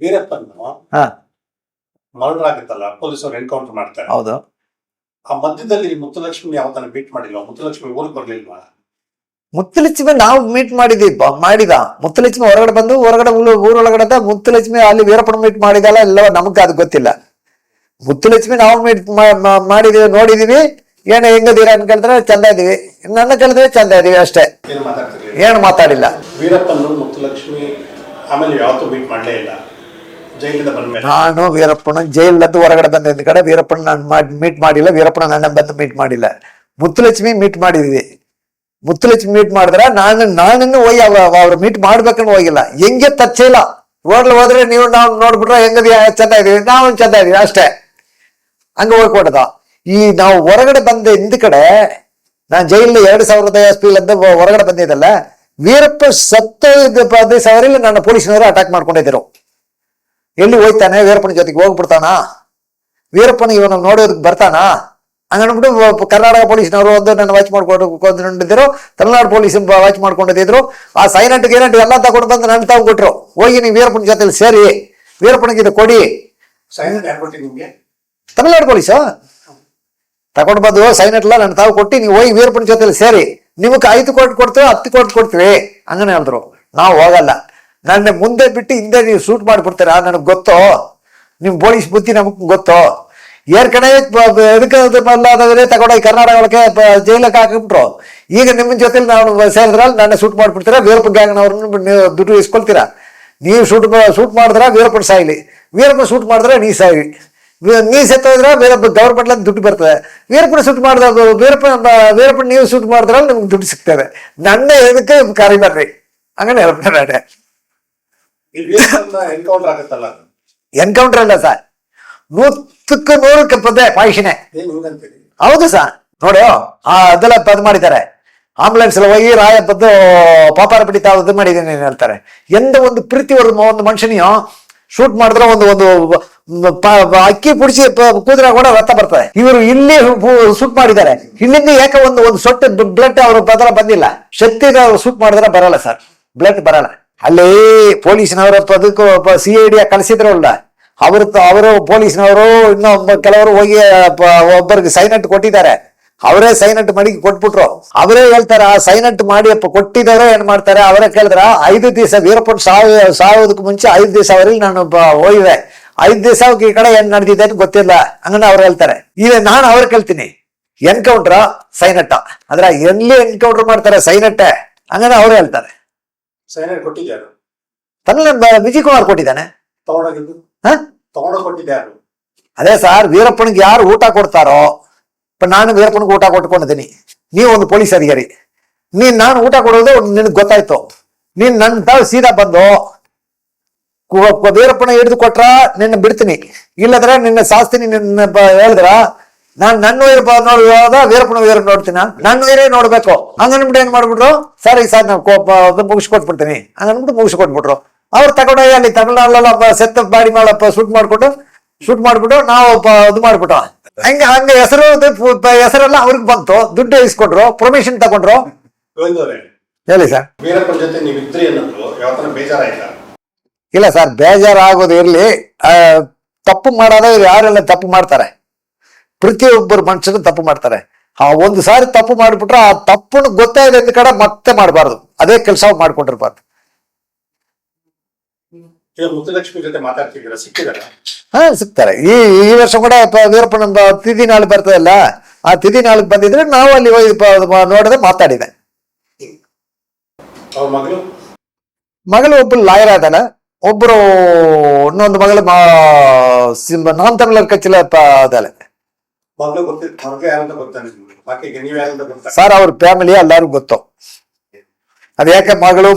ವೀರಪ್ಪನ್ನು ಹಾ. ಮರ್ಡರ್ ಆಗುತ್ತಲ್ಲ ಪೊಲೀಸರು ಎನ್ಕೌಂಟರ್ ಮಾಡ್ತಾರೆ. ಹೌದು. ಆ ಮಧ್ಯದಲ್ಲಿ ಮುತ್ತಲಕ್ಷ್ಮಿ ಯಾವ ಬೀಟ್ ಮಾಡಿಲ್ವಾ? ಮುತ್ತಲಕ್ಷ್ಮಿ ಊರಿಗೆ ಬರ್ಲಿಲ್ವಾ? ಮುತ್ತಲಕ್ಷ್ಮಿ ನಾವು ಮೀಟ್ ಮಾಡಿದ್ವಿ ಮಾಡಿದ. ಮುತ್ತಲಕ್ಷ್ಮಿ ಹೊರಗಡೆ ಬಂದು ಹೊರಗಡೆ ಊರು ಊರೊಳಗಡೆ ಮುತ್ತಲಕ್ಷ್ಮಿ ಅಲ್ಲಿ ವೀರಪ್ಪನ ಮೀಟ್ ಮಾಡಿದಲ್ಲ ಎಲ್ಲ ನಮಗೆ ಅದು ಗೊತ್ತಿಲ್ಲ. ಮುತ್ತಲಕ್ಷ್ಮಿ ನಾವು ಮೀಟ್ ಮಾಡಿದೀವಿ ನೋಡಿದೀವಿ. ಏನು ಹೆಂಗದೀರಾ ಅಂತ ಕೇಳಿದ್ರೆ ಚಂದ ಇದೀವಿ. ನನ್ನ ಕೇಳಿದ್ರೆ ಚಂದ ಇದೀವಿ ಅಷ್ಟೇ. ಏನು ಮಾತಾಡಿಲ್ಲ. ವೀರಪ್ಪನ ಮುತ್ತಲಕ್ಷ್ಮಿ ಆಮೇಲೆ ಯಾವತ್ತೂ ಮೀಟ್ ಮಾಡಲೇ ಇಲ್ಲ. ನಾನು ವೀರಪ್ಪನ ಜೈಲದ್ದು ಹೊರಗಡೆ ಬಂದ ಕಡೆ ವೀರಪ್ಪನ ನಾನು ಮಾಡಿ ಮೀಟ್ ಮಾಡಿಲ್ಲ, ವೀರಪ್ಪನ ನನ್ನ ಬಂದು ಮೀಟ್ ಮಾಡಿಲ್ಲ. ಮುತ್ತುಲಕ್ಷ್ಮಿ ಮೀಟ್ ಮಾಡಿದ್ವಿ. ಮುತ್ತುಲಕ್ಷ್ಮಿ ಮೀಟ್ ಮಾಡಿದ್ರೆ ನಾನು, ನಾನನ್ನು ಹೋಗಿ ಅವ್ರು ಮೀಟ್ ಮಾಡ್ಬೇಕನ್ನು ಹೋಗಿಲ್ಲ. ಹೆಂಗೆ ತಚ್ಚಿಲ್ಲ ರೋಡ್ಲಿ ಹೋದ್ರೆ ನೀವು ನಾವು ನೋಡ್ಬಿಟ್ರೆ ಹೆಂಗದಿ ಚಂದ ಇದೀವಿ ನಾವು ಚಂದ ಇದೀವಿ ಅಷ್ಟೇ. ಹಂಗ ಕೊಡದ ಈ ನಾವು ಹೊರಗಡೆ ಬಂದ ಹಿಂದ್ ಕಡೆ, ನಾನು ಜೈಲ್ ಎರಡು ಸಾವಿರದ ಎಸ್ ಪಿ ಅಂತ ಹೊರಗಡೆ ಬಂದಿದ್ದಲ್ಲ, ವೀರಪ್ಪ ಸತ್ತ ಸಾವಿರ ನನ್ನ ಪೊಲೀಸ್ನವರು ಅಟ್ಯಾಕ್ ಮಾಡ್ಕೊಂಡಿದ್ದರು. ಎಲ್ಲಿ ಹೋಯ್ತಾನೆ ವೀರಪ್ಪನ ಜೊತೆಗೆ ಹೋಗ್ಬಿಡ್ತಾನ? ವೀರಪ್ಪನ ಇವನು ನೋಡೋದಕ್ಕೆ ಬರ್ತಾನ? ಹಂಗಂದ್ಬಿಟ್ಟು ಕರ್ನಾಟಕ ಪೊಲೀಸ್ನವರು ಒಂದು ನನ್ನ ವಾಚ್ ಮಾಡ್ಕೊಂಡು ಕೊಂಡಿದ್ದರು ತಮಿಳ್ನಾಡು ಪೊಲೀಸ್ ವಾಚ್ ಮಾಡ್ಕೊಂಡಿದ್ರು ಆ ಸೈಲೆಂಟ್ ಗೈಲೆಂಟ್ ಎಲ್ಲ ತಗೊಂಡು ಬಂದು ನನ್ನ ತಾವು ಕೊಟ್ಟರು ಹೋಗಿ ನೀವು ವೀರಪ್ಪನ ಜೊತೆಲಿ ಸೇರಿ. ವೀರಪ್ಪನಿಗೆ ಇದು ಕೊಡಿ. Silent Tamil Nadu police? ತಗೊಂಡು ಬಂದು ಸೈನೆಟ್ ಎಲ್ಲ ನನ್ನ ತಾವು ಕೊಟ್ಟು ನೀವು ಹೋಗಿ ವೀರಪ್ಪನ ಜೊತೆಲಿ ಸೇರಿ. ನಿಮಗೆ ಐದು ಕೋಟಿ ಕೊಡ್ತೀವಿ ಹತ್ತು ಕೋಟಿ ಕೊಡ್ತೀವಿ. ಹಂಗನೇ ಹೇಳಿದ್ರು. ನಾವು ಹೋಗಲ್ಲ. ನನ್ನ ಮುಂದೆ ಬಿಟ್ಟು ಹಿಂದೆ ನೀವು ಶೂಟ್ ಮಾಡಿಬಿಡ್ತೀರಾ? ನನಗೆ ಗೊತ್ತೋ? ನಿಮ್ಮ ಪೊಲೀಸ್ ಬುದ್ಧಿ ನಮಗೆ ಗೊತ್ತೋ? ಏರ್ಕಡೆ ಎದಕ್ಕೆ ಬದಲಾದವರೇ ತಗೊಂಡೋಗಿ ಕರ್ನಾಟಕ ಒಳಗೆ ಜೈಲಕ್ಕೆ ಹಾಕಿಬಿಟ್ರು. ಈಗ ನಿಮ್ಮ ಜೊತೆಲಿ ನಾನು ಸೇರಿದ್ರಲ್ಲಿ ನನ್ನ ಸೂಟ್ ಮಾಡಿಬಿಡ್ತೀರಾ? ವೀರಪ್ಪ ಗ್ಯಾಂಗ್ನವ್ರನ್ನ ನೀವು ದುಡ್ಡು ಇಸ್ಕೊಳ್ತೀರಾ? ನೀವು ಶೂಟ್ ಶೂಟ್ ಮಾಡಿದ್ರೆ? ವೀರಪ್ಪ ಸಾಯಿಲಿ. ವೀರಪ್ಪ ಶೂಟ್ ಮಾಡಿದ್ರೆ ನೀ ಸಾಯಿ. ವೀ- ನೀ ಸತ್ತೋದ್ರೆ ವೀರಪ್ಪ ಗೌರ್ಮೆಂಟ್ ದುಡ್ಡು ಬರ್ತದೆ. ವೀರಪ್ಪನ ಶೂಟ್ ಮಾಡಿದ ವೀರಪ್ಪ ವೀರಪ್ಪನ ನೀವು ಶೂಟ್ ಮಾಡಿದ್ರಲ್ಲಿ ನಿಮ್ಗೆ ದುಡ್ಡು ಸಿಗ್ತದೆ. ನನ್ನ ಎದಕ್ಕೆ ಕರಿಬಾರ್ರಿ? ಹಂಗನೇ ಹೇಳ್ತಾರೆ ಎನ್ಕೌಂಟರ್ ಆಗುತ್ತಲ್ಲ ಎನ್ಕೌಂಟರ್ ಅಲ್ಲ ಸರ್ ನೂರಕ್ಕೆ ನೂರಕ್ಕೆ ಪದೇ ಪಾಯಿಷನೆ ಹೌದು ಸರ್ ನೋಡು ಆ ಅದೆಲ್ಲ ಪದ್ ಮಾಡಿದ್ದಾರೆ. ಆಂಬುಲೆನ್ಸ್ ಎಲ್ಲ ಹೋಗಿ ರಾಯ ಬದ್ದು ಪಾಪಾರ ಬಿಡಿ ತಾವು ಇದು ಮಾಡಿದ್ದೀನಿ ಹೇಳ್ತಾರೆ. ಎಂದ ಒಂದು ಪ್ರೀತಿ ಒಂದು ಮನುಷ್ಯನಿಯೋ ಶೂಟ್ ಮಾಡಿದ್ರೆ ಒಂದು ಒಂದು ಅಕ್ಕಿ ಪುಡಿಸಿ ಕೂದ್ರೆ ಕೂಡ ರಕ್ತ ಬರ್ತದೆ. ಇವರು ಇಲ್ಲಿ ಶೂಟ್ ಮಾಡಿದ್ದಾರೆ. ಇಲ್ಲಿಂದ ಯಾಕೆ ಒಂದು ಒಂದು ಸೊಟ್ಟೆ ಬ್ಲಡ್ ಅವ್ರ ಬದಲ ಬಂದಿಲ್ಲ? ಶಕ್ತಿ ಶೂಟ್ ಮಾಡಿದ್ರೆ ಬರಲ್ಲ ಸರ್ ಬ್ಲಡ್ ಬರಲ್ಲ. ಅಲ್ಲಿ ಪೊಲೀಸ್ನವರು ಅದಕ್ಕೂ ಸಿ ಐ ಡಿ ಕಳಿಸಿದ್ರಲ್ಲ, ಅವರು ಅವರು ಪೊಲೀಸ್ನವರು ಇನ್ನೊಬ್ಬ ಕೆಲವರು ಹೋಗಿ ಒಬ್ಬರಿಗೆ ಸೈನಟ್ ಕೊಟ್ಟಿದ್ದಾರೆ. ಅವರೇ ಸೈನಟ್ ಮಾಡಿ ಕೊಟ್ಬಿಟ್ರು. ಅವರೇ ಹೇಳ್ತಾರೆ, ಆ ಸೈನಟ್ ಮಾಡಿ ಕೊಟ್ಟಿದ್ದಾರೆ ಏನ್ ಮಾಡ್ತಾರೆ? ಅವರೇ ಕೇಳಿದ್ರ, ಐದು ದಿವಸ ವೀರಪ್ಪನ್ ಸಾವು ಮುಂಚೆ ಐದು ದಿವಸ ಅವರಲ್ಲಿ ನಾನು ಹೋಗಿವೆ ಐದು ದಿವಸ ಈ ಕಡೆ ಏನ್ ನಡೆದಿದೆ ಅಂತ ಗೊತ್ತಿಲ್ಲ. ಹಂಗನ ಅವ್ರು ಹೇಳ್ತಾರೆ ಈಗ ನಾನು ಅವ್ರು ಕೇಳ್ತೀನಿ. ಎನ್ಕೌಂಟ್ರ ಸೈನಟ್ಟ ಅಂದ್ರೆ ಎಲ್ಲಿ ಎನ್ಕೌಂಟರ್ ಮಾಡ್ತಾರೆ ಸೈನಟ್ಟೆ ಹಂಗನ ಅವ್ರು ಹೇಳ್ತಾರೆ. ಸೈಲೆಂಟ್ ಕೊಟ್ಟಿದ್ಯಾರು? ತನ್ನ ವಿಜಯ್ ಕುಮಾರ್ ಕೊಟ್ಟಿದ್ದಾನೆ. ತಗೊಂಡೋಗಿದ್ದು? ಹ? ತಗೊಂಡೋಗಿ ಕೊಟ್ಟಿದ್ಯಾರು ಅದೇ ಸರ್ ವೀರಪ್ಪನಿಗೆ ಯಾರು ಊಟ ಕೊಡ್ತಾರೋ ನಾನು ವೀರಪ್ಪನಿಗೆ ಊಟ ಕೊಟ್ಕೊಂಡಿದ್ದೀನಿ. ನೀವು ಒಂದು ಪೊಲೀಸ್ ಅಧಿಕಾರಿ. ನೀನ್ ನಾನು ಊಟ ಕೊಡೋದು ನಿನಗೆ ಗೊತ್ತಾಯ್ತು. ನೀನ್ ನನ್ನ ತಾವು ಸೀದಾ ಬಂದು ವೀರಪ್ಪನ ಹಿಡಿದು ಕೊಟ್ರ ನಿನ್ನ ಬಿಡ್ತೀನಿ. ಇಲ್ಲದ್ರೆ ನಿನ್ನ ಸಾಸ್ತೀನಿ ನಿನ್ನ ಹೇಳಿದ್ರ ನಾನ್ ನನ್ನ ವೀರ ನೋಡಿ ಹೋದ ವೀರಪ್ಪನ ವೀರ ನೋಡ್ತೀನ? ನನ್ನ ವೀರೇ ನೋಡ್ಬೇಕು. ಹಂಗನ್ಬಿಟ್ಟು ಏನ್ ಮಾಡ್ಬಿಟ್ರು? ಸರಿ ಸರ್ ನಾವು ಕೋಪ ಮುಗಿಸ್ಕೊಟ್ಬಿಡ್ತೀನಿ. ಹಂಗನ್ಬಿಟ್ಟು ಮುಗಿಸ್ಕೊಟ್ಬಿಟ್ರು. ಅವ್ರು ತಗೊಂಡೋಗಿ ಅಲ್ಲಿ ತಮಿಳ್ನಾಡಲ್ಲ ಸೆತ್ತ ಬಾಡಿ ಮೇಲಪ್ಪ ಶೂಟ್ ಮಾಡ್ಕೊಟ್ಟು ಶೂಟ್ ಮಾಡ್ಬಿಟ್ಟು ನಾವು ಇದು ಮಾಡ್ಬಿಟ್ಟು. ಹಂಗ ಹಂಗ ಹೆಸರು ಹೆಸರೆಲ್ಲ ಅವ್ರಿಗೆ ಬಂತು. ದುಡ್ಡು ಇಸ್ಕೊಂಡ್ರು ಪ್ರೊಮಿಷನ್ ತಗೊಂಡ್ರು. ಹೇಳಿ ಸರ್. ಇಲ್ಲ ಸರ್ ಬೇಜಾರಾಗೋದು ಇರ್ಲಿ. ತಪ್ಪು ಮಾಡೋದ ಯಾರೆಲ್ಲ ತಪ್ಪು ಮಾಡ್ತಾರೆ? ಪ್ರತಿಯೊಬ್ಬರು ಮನುಷ್ಯರು ತಪ್ಪು ಮಾಡ್ತಾರೆ ಆ ಒಂದು ಸಾರಿ ತಪ್ಪು ಮಾಡಿಬಿಟ್ರೆ ಆ ತಪ್ಪನ್ನು ಗೊತ್ತಾಗಿದೆ ಅಂದ ಕಡೆ ಮತ್ತೆ ಮಾಡಬಾರ್ದು ಅದೇ ಕೆಲಸ ಮಾಡ್ಕೊಂಡಿರ್ಬಾರ್ದು ಈಗ ಮುತ್ತಲಕ್ಷ್ಮಿ ಜೊತೆ ಮಾತಾಡ್ತಿದ್ದೀರಾ ಸಿಕ್ಕಿದಾರ ಹಾ ಸಿಗ್ತಾರೆ ಈ ಈ ವರ್ಷ ಕೂಡ ಪ- ವೀರಪ್ಪನ ಬ- ತಿಥಿ ನಾಳು ಬರ್ತದಲ್ಲ ಆ ತಿಥಿ ನಾಳಿಗೆ ಬಂದಿದ್ರೆ ನಾವು ಅಲ್ಲಿ ಹೋಗಿ ಪ- ಪ- ನೋಡದೆ ಮಾತಾಡಿದೆ ಅವ್ರ ಮಗಳು ಮಗಳು ಒಬ್ಬಳು ಲಾಯರ್ ಆದಾನ ಒಬ್ರು ಇನ್ನೊಂದು ಮಗಳು ನಾನ್ ತಮಿಳರ್ ಕಚ್ಚಿಲ ಅದಾಳೆ ಯಾರಂತ ನಿಮ್ಗೆ. ನೀವ್ ಯಾರಂತ ಗೊತ್ತಾ? ಸರ್ ಅವ್ರ ಫ್ಯಾಮಿಲಿ ಎಲ್ಲಾರು ಗೊತ್ತು. ಅದ್ಯಾಕೆ ಮಗಳು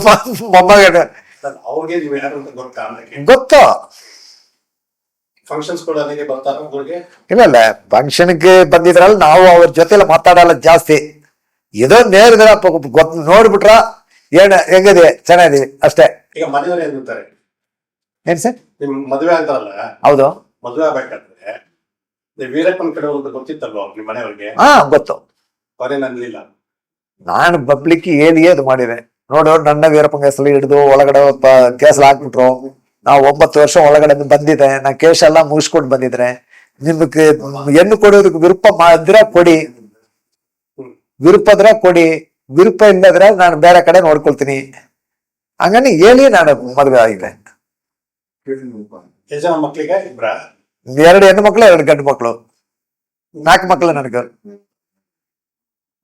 ಮೊಮ್ಮಗ? ಸರ್ ಅವ್ರಿಗೆ ನೀವ್ ಗೊತ್ತಾ? ಗೊತ್ತು. ಫಂಕ್ಷನ್ಸ್ ಕೂಡ ಅಲ್ಲಿಗೆ ಬರ್ತಾರ ಇಲ್ಲ ಇಲ್ಲ. ಫಂಕ್ಷನ್ಗೆ ಬಂದಿದ್ರಲ್ಲ ನಾವು ಅವ್ರ ಜೊತೆಲಿ ಮಾತಾಡಲ್ಲ ಜಾಸ್ತಿ. ಏನೋ ನೇರಿದ್ರ ನೋಡ್ಬಿಟ್ರ ಏನ ಹೆಂಗಿದೆ? ಚೆನ್ನಾಗಿದೆ ಅಷ್ಟೇ. ಈಗ ಮನೆಯವ್ರು ಏನ್ ಅಂತಾರೆ? ಏನ್ ಸರ್? ನಿಮ್ ಮದುವೆ ಅಂತಾರಲ್ಲ? ಹೌದು. ಮದುವೆ ಆಗ್ಬೇಕಾದ್ರೆ? ವೀರಪ್ಪನ ಕಡೆ ಒಂದು ಗೊತ್ತಿತ್ತಲ್ವ ಅವ್ರು ಮನೆಯವ್ರಿಗೆ? ಹಾ ಗೊತ್ತು. ಅನ್ಲಿಲ್ಲ ನಾನು ಪಬ್ಲಿಕ್ ಹೇಳಿಯೇ ಇದು ಮಾಡಿದೆ. ನೋಡು ನನ್ನ ವೀರಪ್ಪನ ಹೆಸರು ಹಿಡಿದು ಒಳಗಡೆ ಕೇಸಲ್ಲಿ ಹಾಕ್ಬಿಟ್ರು. ನಾವು ಒಂಬತ್ತು ವರ್ಷ ಒಳಗಡೆ ಬಂದಿದೆ. ನಾ ಕೇಸ್ ಎಲ್ಲ ಮುಗಿಸ್ಕೊಂಡು ಬಂದಿದ್ರೆ ನಿಮಗೆ ಹೆಣ್ಣು ಕೊಡೋದಕ್ಕೆ ವಿರುಪ ಮಾಡಿದ್ರೆ ಕೊಡಿ. ವಿರುಪದ್ರೆ ಕೊಡಿ. ವಿರೂಪ ಇಲ್ಲದ್ರೆ ನಾನು ಬೇರೆ ಕಡೆ ನೋಡ್ಕೊಳ್ತೀನಿ. ಹಂಗನಿ ಹೇಳಿ ನಾನು ಮದುವೆ ಆಗಿದೆ. ಮಕ್ಕಳಿಗೆ ಇಬ್ರ? ಎರಡು ಹೆಣ್ಣು ಮಕ್ಕಳು ಎರಡು ಗಂಡು ಮಕ್ಕಳು ನಾಲ್ಕು ಮಕ್ಕಳು ನನಗೆ.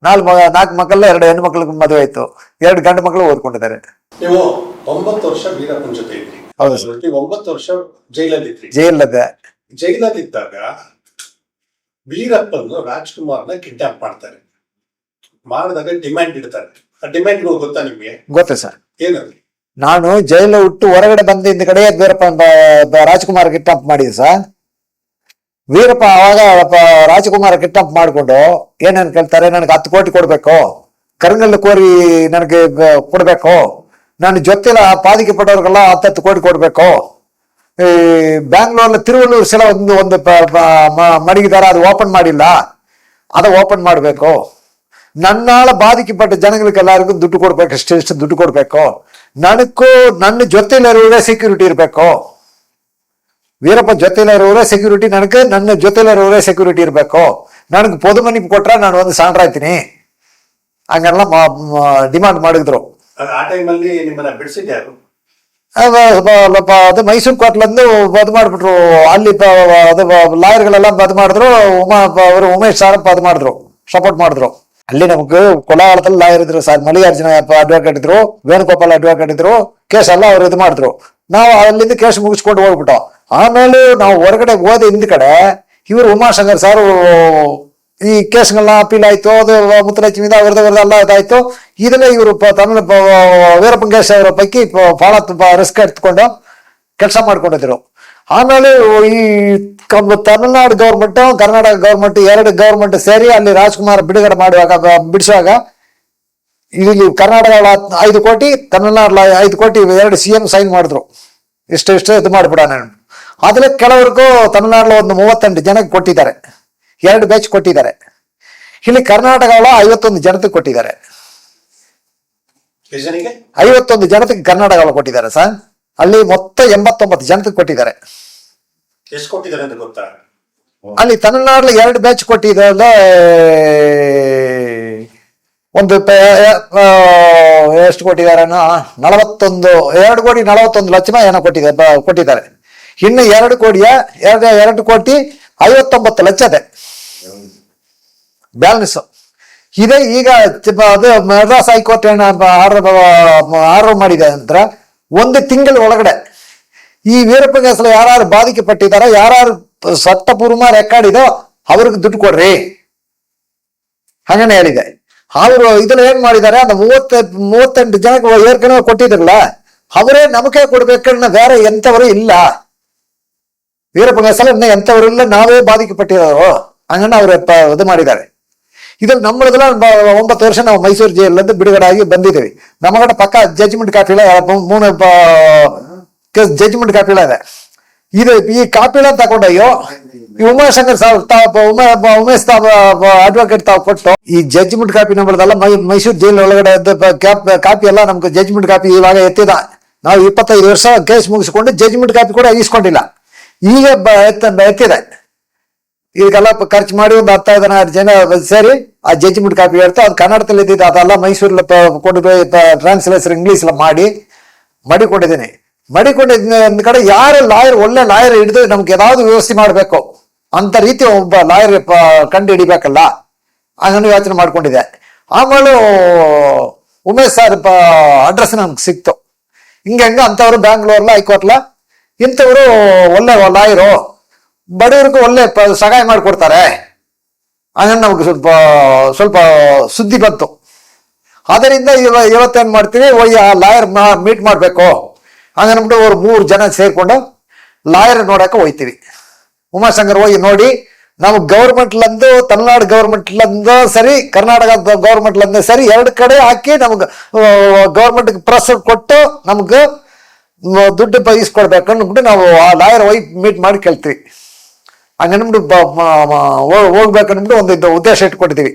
ನಾಲ್ಕು ನಾಲ್ಕು ಮಕ್ಕಳ ಎರಡು ಹೆಣ್ಣು ಮಕ್ಕಳಿಗೆ ಮದುವೆ ಆಯ್ತು. ಎರಡು ಗಂಡು ಮಕ್ಕಳು ಓದ್ಕೊಂಡಿದ್ದಾರೆ. ನೀವು ಒಂಬತ್ತು ವರ್ಷ ವೀರಪ್ಪನ ಜೊತೆ ಇದ್ರಿ. ಹೌದು ಸರ್. ನೀವು ಒಂಬತ್ತು ವರ್ಷ ಜೈಲಲ್ಲಿ ಇದ್ರಿ ಜೈಲದೆ ಜೈಲಲ್ಲಿ ಇದ್ದಾಗ ವೀರಪ್ಪನ್ನು ರಾಜ್ಕುಮಾರ್ನ ಕಿಡ್ನಾಪ್ ಮಾಡ್ತಾರೆ. ಮಾಡಿದಾಗ ಡಿಮ್ಯಾಂಡ್ ಇಡ್ತಾರೆ. ಆ ಡಿಮ್ಯಾಂಡ್ ಗೊತ್ತಾ ನಿಮ್ಗೆ? ಗೊತ್ತಾ ಸರ್. ಏನದು ನಾನು ಜೈಲು ಹುಟ್ಟು ಹೊರಗಡೆ ಬಂದಿದ್ದ ಕಡೆ ವೀರಪ್ಪ ಬ- ಬ- ರಾಜ್ಕುಮಾರ್ ಕಿಡ್ನಾಪ್ ಮಾಡಿದೆ ಸರ್. ವೀರಪ್ಪ ಅವಾಗ ರಾಜಕುಮಾರ ಕಿಡ್ನಾಪ್ ಮಾಡ್ಕೊಂಡು, ಏನೇನು ಕೇಳ್ತಾರೆ, ನನಗೆ ಹತ್ತು ಕೋಟಿ ಕೊಡ್ಬೇಕು ಕರಂಗಲ್ಲು ಕೋರಿ ನನಗೆ ಕೊಡಬೇಕು, ನನ್ನ ಜೊತೆಲ ಪಾದಿಕೆ ಪಟ್ಟವ್ರಿಗೆಲ್ಲ ಹತ್ತತ್ತು ಕೋಟಿ ಕೊಡ್ಬೇಕು. ಈ ಬ್ಯಾಂಗ್ಳೂರ್ನ ತಿರುವಲ್ಲೂರು ಸಲ ಒಂದು ಒಂದು ಪ- ಪ- ಮ- ಮಡಗಿದ್ದಾರೆ ಅದು ಓಪನ್ ಮಾಡಿಲ್ಲ. ಅದು ಓಪನ್ ಮಾಡಬೇಕು. ನನ್ನಾಳ ಬಾಧಿಕೆಪಟ್ಟ ಜನಗಳಿಗೆಲ್ಲರಿಗೂ ದುಡ್ಡು ಕೊಡ್ಬೇಕು ಇಷ್ಟು ದುಡ್ಡು ಕೊಡ್ಬೇಕು. ನನಗೂ, ನನ್ನ ಜೊತೆಲಿರೋರೇ ಸೆಕ್ಯೂರಿಟಿ ಇರಬೇಕು. ವೀರಪ್ಪ ಜೊತೆಲಿರೋರೇ ಸೆಕ್ಯೂರಿಟಿ ನನಗೆ ನನ್ನ ಜೊತೆಲಿರೋರೇ ಸೆಕ್ಯೂರಿಟಿ ಇರಬೇಕು. ನನಗೆ ಪೊದು ಮನಿ ಕೊಟ್ರೆ ನಾನು ಒಂದು ಸಾಂಡ್ರಾಯ್ತೀನಿ ಹಂಗೆಲ್ಲ ಡಿಮಾಂಡ್ ಮಾಡಿದ್ರು. ಅದು ಮೈಸೂರು ಕೋಟ್ಲಂದು ಬದ್ ಮಾಡ್ಬಿಟ್ರು. ಅಲ್ಲಿ ಅದು ಲಾಯರ್ಗಳೆಲ್ಲ ಬದ್ ಮಾಡಿದ್ರು. ಉಮಾ ಅವರು ಉಮೇಶ್ ಸಾರ್ ಬದ್ ಮಾಡಿದ್ರು. ಸಪೋರ್ಟ್ ಮಾಡಿದ್ರು. ಅಲ್ಲಿ ನಮ್ಗೆ ಕೊಲಾಳದಲ್ಲಿ ಲಾಯರ್ ಇದ್ರು ಸರ್ ಮಲ್ಲಿಕಾರ್ಜುನ ಅಡ್ವೊಕೇಟ್ ಇದ್ರು. ವೇಣುಗೋಪಾಲ್ ಅಡ್ವೊಕೇಟ್ ಇದ್ರು. ಕೇಸ್ ಎಲ್ಲ ಅವ್ರು ಇದು ಮಾಡಿದ್ರು. ನಾವು ಅಲ್ಲಿಂದ ಕೇಸ್ ಮುಗಿಸ್ಕೊಂಡು ಹೋಗ್ಬಿಟ್ಟು ಆಮೇಲೆ ನಾವು ಹೊರಗಡೆ ಹೋದ ಹಿಂದ್ಗಡೆ ಇವರು ಉಮಾಶಂಕರ್ ಸರ್ ಈ ಕೇಸ್ಗಳನ್ನ ಅಪೀಲ್ ಆಯ್ತು, ಅದು ಮುತ್ತಲಕ್ಷ್ಮಿದ ಅವ್ರದ್ದು ಅವ್ರದ್ದೆಲ್ಲ ಇದಾಯ್ತು. ಇದನ್ನ ಇವರು ತಮಿಳು ವೀರಪ್ಪಂಗೇಶ್ ಅವರ ಪೈಕಿ ಬಹಳ ತುಂಬಾ ರಿಸ್ಕ್ ಎತ್ಕೊಂಡು ಕೆಲಸ ಮಾಡ್ಕೊಂಡಿದ್ರು. ಆಮೇಲೆ ಈ ತಮಿಳ್ನಾಡು ಗೌರ್ಮೆಂಟ್ ಕರ್ನಾಟಕ ಗೌರ್ಮೆಂಟ್ ಎರಡು ಗೌರ್ಮೆಂಟ್ ಸೇರಿ ಅಲ್ಲಿ ರಾಜ್ಕುಮಾರ್ ಬಿಡುಗಡೆ ಮಾಡುವಾಗ ಬಿಡಿಸುವಾಗ, ಇಲ್ಲಿ ಕರ್ನಾಟಕ ಐದು ಕೋಟಿ ತಮಿಳ್ನಾಡು ಐದು ಕೋಟಿ ಎರಡು ಸಿ ಎಂ ಸೈನ್ ಮಾಡಿದ್ರು. ಇಷ್ಟು ಇಷ್ಟು ಇದು ಮಾಡ್ಬಿಡ ನಾನು ಆದ್ರೆ ಕೆಲವರಿಗೂ ತಮಿಳುನಾಡಲ್ಲಿ ಒಂದು ಮೂವತ್ತೆಂಟು ಜನಕ್ಕೆ ಕೊಟ್ಟಿದ್ದಾರೆ. ಎರಡು ಬ್ಯಾಚ್ ಕೊಟ್ಟಿದ್ದಾರೆ. ಇಲ್ಲಿ ಕರ್ನಾಟಕ ಐವತ್ತೊಂದು ಜನತೆ ಕೊಟ್ಟಿದ್ದಾರೆ. ಐವತ್ತೊಂದು ಜನತೆಗೆ ಕರ್ನಾಟಕ ಕೊಟ್ಟಿದ್ದಾರೆ ಸರ್. ಅಲ್ಲಿ ಮೊತ್ತ ಎಂಬತ್ತೊಂಬತ್ತು ಜನತೆಗೆ ಕೊಟ್ಟಿದ್ದಾರೆ. ಅಲ್ಲಿ ತಮಿಳುನಾಡಲ್ಲಿ ಎರಡು ಬ್ಯಾಚ್ ಕೊಟ್ಟಿದ್ದಾರೆ ಒಂದು ಎಷ್ಟು ಕೊಟ್ಟಿದ್ದಾರೆ ನಲವತ್ತೊಂದು ಎರಡು ಕೋಟಿ ನಲವತ್ತೊಂದು ಲಕ್ಷ ಏನೋ ಕೊಟ್ಟಿದ್ದಾರೆ ಕೊಟ್ಟಿದ್ದಾರೆ. ಇನ್ನು ಎರಡು ಕೋಟಿಯ ಎರಡು ಎರಡು ಕೋಟಿ ಐವತ್ತೊಂಬತ್ತು ಲಕ್ಷದೆ. ಬ್ಯಾಲೆನ್ಸ್ ಇದೇ ಈಗ ಅದು ಮದ್ರಾಸ್ ಹೈಕೋರ್ಟ್ ಏನ ಆರ್ಡರ್ ಆರ್ಡರ್ ಮಾಡಿದೆ ನಂತರ ಒಂದು ತಿಂಗಳ ಒಳಗಡೆ. ಈ ವೀರಪ್ಪ ಹೆಸರು ಯಾರು ಬಾಧಿಕೆ ಪಟ್ಟಿದಾರೋ ಯಾರು ಸತ್ತಪೂರ್ವ ರೆಕಾರ್ಡ್ ಇದೋ ಅವ್ರಿಗೆ ದುಡ್ಡು ಕೊಡ್ರಿ. ಹಾಗೇನೆ ಹೇಳಿದೆ. ಅವರು ಇದನ್ನ ಏನ್ ಮಾಡಿದ್ದಾರೆ, ಅದು ಮೂವತ್ತ ಮೂವತ್ತೆಂಟು ಜನಕ್ಕೆ ಏರ್ಕೊಂಡು ಕೊಟ್ಟಿದ್ರಲ್ಲ, ಅವರೇ ನಮಗೆ ಕೊಡ್ಬೇಕನ್ನ ಬೇರೆ ಎಂಥವರು ಇಲ್ಲ. ವೀರಪ್ಪನ ಹೆಸರು ಇನ್ನ ಎಂತವರು ಇಲ್ಲ ನಾವೇ ಬಾಧಿಕೆ ಪಟ್ಟಿರೋರು ಹಂಗನ್ನ ಅವ್ರು ಪ- ಇದು ಮಾಡಿದ್ದಾರೆ ಇದ್ರಲ್ಲಿ ನಮ್ಮದೆಲ್ಲ ಒಂಬತ್ತು ವರ್ಷ ನಾವು ಮೈಸೂರು ಜೈಲಿಂದ ಬಿಡುಗಡೆ ಆಗಿ ಬಂದಿದ್ದೀವಿ ನಮ್ಮಗಡೆ ಪಕ್ಕ ಜಡ್ಜ್ಮೆಂಟ್ ಕಾಪಿಲ ಮೂರು ಜಡ್ಜ್ಮೆಂಟ್ ಕಾಪಿಲ ಇದೆ ಇದು ಈ ಕಾಪಿಲ ತಗೊಂಡಯ್ಯೋ ಈ ಉಮಾಶಂಕರ್ ಸಾವ್ ತಾವ್ ಉಮಾ ಉಮೇಶ್ ತಾವ್ ಅಡ್ವೊಕೇಟ್ ತಾವ್ ಕೊಟ್ಟು ಈ ಜಡ್ಜ್ಮೆಂಟ್ ಕಾಪಿ ನಮ್ಮದೆಲ್ಲ ಮೈ ಮೈಸೂರು ಜೈಲ್ ಒಳಗಡೆ ಕಾಪಿ ಎಲ್ಲ ನಮ್ಗೆ ಜಡ್ಜ್ಮೆಂಟ್ ಕಾಪಿ ಇವಾಗ ಎತ್ತಿದ ನಾವು ಇಪ್ಪತ್ತೈದು ವರ್ಷ ಕೇಸ್ ಮುಗಿಸ್ಕೊಂಡು ಜಡ್ಜ್ಮೆಂಟ್ ಕಾಪಿ ಕೂಡ ಇಸ್ಕೊಂಡಿಲ್ಲ ಈಗ ಬ- ಎತ್ತ ಎತ್ತಿದೆ ಇದಕ್ಕೆಲ್ಲ ಖರ್ಚು ಮಾಡಿ ಒಂದು ಹತ್ತೈದು ಹದಿನಾರು ಜನ ಸೇರಿ ಆ ಜಜ್ಮೆಂಟ್ ಕಾಪಿ ಹೇಳ್ತಾ ಅದು ಕನ್ನಡದಲ್ಲಿ ಇದ್ದಿದ್ದು ಅದೆಲ್ಲ ಮೈಸೂರಲ್ಲಿ ಕೊಂಡು ಟ್ರಾನ್ಸ್ಲೇಷನ್ ಎಲ್ಲ ಮಾಡಿ ಮಡಿಕೊಂಡಿದ್ದೀನಿ. ಮಡಿಕೊಂಡಿದ್ದ ಒಂದ್ ಕಡೆ ಯಾರು ಲಾಯರ್, ಒಳ್ಳೆ ಲಾಯರ್ ಹಿಡಿದು ನಮ್ಗೆ ಯಾವ್ದು ವ್ಯವಸ್ಥೆ ಮಾಡಬೇಕು? ಅಂತ ರೀತಿ ಒಬ್ಬ ಲಾಯರ್ ಕಂಡು ಹಿಡಿಬೇಕಲ್ಲ ಅದನ್ನು ಯೋಚನೆ ಮಾಡ್ಕೊಂಡಿದ್ದೆ. ಆಮೇಲೆ ಉಮೇಶ್ ಸರ್ ಅಡ್ರೆಸ್ ನಮ್ಗೆ ಸಿಕ್ತು. ಹಿಂಗೆ ಹೆಂಗ ಅಂತವ್ರು ಬ್ಯಾಂಗ್ಳೂರ್ಲ ಹೈಕೋರ್ಟ್ಲ ಇಂಥವ್ರು ಒಳ್ಳೆ ಲಾಯರು ಬಡವ್ರಿಗೂ ಒಳ್ಳೆ ಸಹಾಯ ಮಾಡಿಕೊಡ್ತಾರೆ. ಅದನ್ನು ನಮ್ಗೆ ಸ್ವಲ್ಪ ಸ್ವಲ್ಪ ಸುದ್ದಿ ಬಂತು. ಅದರಿಂದ ಇವ, ಇವತ್ತೇನ್ ಮಾಡ್ತೀವಿ ಒಯ್ಯ ಲಾಯರ್ ಮೀಟ್ ಮಾಡಬೇಕು. ಹಂಗನ್ಬಿಟ್ಟು ಅವ್ರು ಮೂರು ಜನ ಸೇರಿಕೊಂಡು ಲಾಯರ್ ನೋಡಕ್ಕೆ ಹೋಯ್ತೀವಿ. ಉಮಾಶಂಕರ್ ಹೋಗಿ ನೋಡಿ ನಮ್ಗೆ ಗೌರ್ಮೆಂಟ್ಲಂದು, ತಮಿಳ್ನಾಡು ಗೌರ್ಮೆಂಟ್ಲಂದು ಸರಿ, ಕರ್ನಾಟಕ ಗೌರ್ಮೆಂಟ್ಲಂದು ಸರಿ, ಎರಡು ಕಡೆ ಹಾಕಿ ನಮ್ಗೆ ಗೌರ್ಮೆಂಟ್ಗೆ ಪ್ರೆಸ್ ಕೊಟ್ಟು ನಮ್ಗೆ ದುಡ್ಡು ಬಯಸ್ಕೊಡ್ಬೇಕು ಅಂದ್ಬಿಟ್ಟು ನಾವು ಆ ಲಾಯರ್ ವೈಫ್ ಮೀಟ್ ಮಾಡಿ ಕೇಳ್ತೀವಿ. ಹಂಗನ್ಬಿಟ್ಟು ಹೋಗ್ಬೇಕನ್ಬಿಟ್ಟು ಒಂದು ಉದ್ದೇಶ ಇಟ್ಕೊಂಡಿದ್ದೀವಿ.